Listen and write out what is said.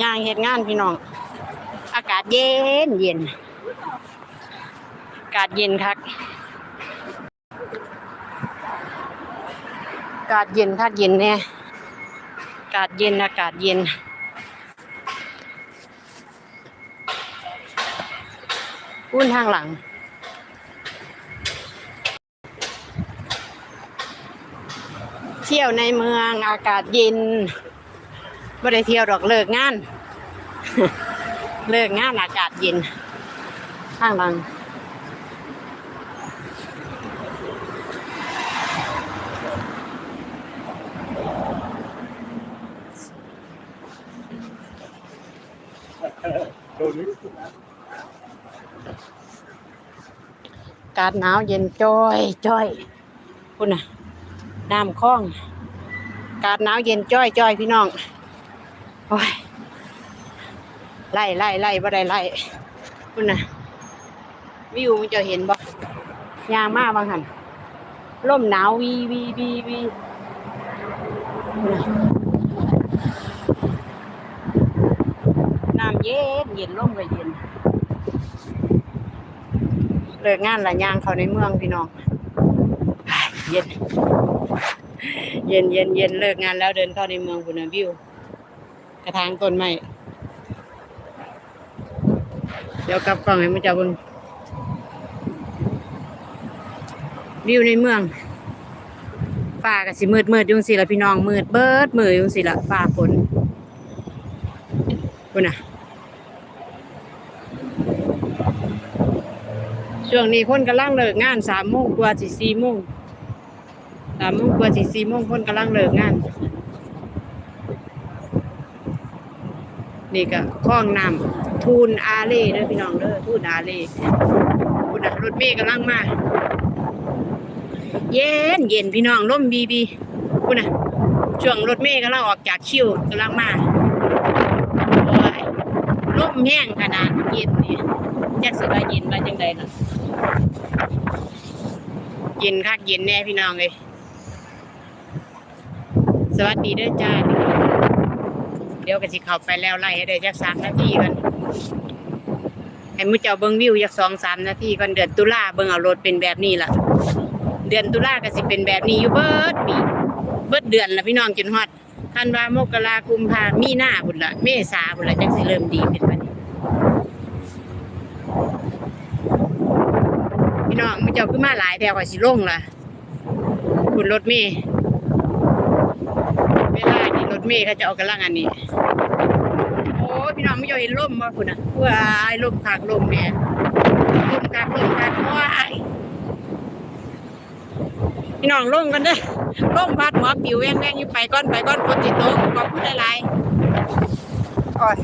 ย่างเฮ็ดงานพี่น้อง อากาศเย็นเย็น อากาศเย็นคักอากาศเย็นคักเย็นแน่อากาศเย็นอากาศเย็นอุ้นทางหลัง เที่ยวในเมืองอากาศเย็นไม่ได้เที่ยวดอกเลิกงาน เลิกงานอากาศเย็นข้างหลังกาศหนาวเย็นจ้อยจ้อยคุณน่ะ น้ำคลอง กาศหนาวเย็นจ้อยจ้อยพี่น้องโอ้ยไล่ไล่ไล่บ่ได้ไล่คุณน่ะวิวมันจะเห็นบ่ยางมากบางหันร่มหนาววีวีวีวีน้ำเย็นเย็นร่มก็เย็นเลิกงานละยางเขาในเมืองพี่น้องเย็น เย็นเย็นเย็นเลิกงานแล้วเดินเข้าในเมืองบุญวิว กระถางต้นไม้เดี๋ยวกลับกล้องให้มันจะเบิ่งวิวในเมืองฟ้าก็สิมืดมืดยุงสิละพี่น้องมืดเบิดมืดอยุงสิละฟ้าฝนคุณน่ะช่วงนี้คนกำลังเลิกงานสามโมงกว่าสิสี่โมง สามโมงกว่าสิสี่โมงคนกำลังเลิกงาน นี่ก็คลองน้ำทูนอาเล่เด้อพี่น้องเด้อทูนอาเล่คุณน่ะรถเมย์กำลังมา เย็นเย็นพี่น้องร่มบีบีคุณน่ะช่วงรถเมย์กำลังออกจากคิวกำลังมาโอ้ยร่มแห้งขนาดเย็นนี่จักสิว่าเย็นว่าจังใดล่ะเย็นคักเย็นแน่พี่น้องเลย สวัสดีเด้อจ้า เดี๋ยวก็สิเข้าไปแล้วไล่ให้ได้จักสามนาทีกันให้มือเจ้าเบิ่งวิวจักสองสามนาทีก่อนเดือนตุลาเบิ่งเอารถเป็นแบบนี้ล่ะ เดือนตุลาก็สิเป็นแบบนี้อยู่เบิดปีเบิดเดือนละพี่น้องจนฮอดธันวามกรากุมภามีหน้าบุญละเมษาบุญละจักสิเริ่มดีขึ้นไปพี่น้องมือเจ้าขึ้นมาหลายแถวก็สิลงล่ะคุณรถเมย์ รถเมย์เขาจะเอากำลังอันนี้ โอ้พี่น้องไม่ยอมเห็นล่มมาคุณน่ะว้ายล่มคักล่มแน่ล่มคักล่มขากว้ายพี่น้องลงกันเด้อล่มพัดหัวปิวแว่งแว่งอยู่ไปก้อนไปก้อนคนติตกขอบคุณหลายๆโอ้ย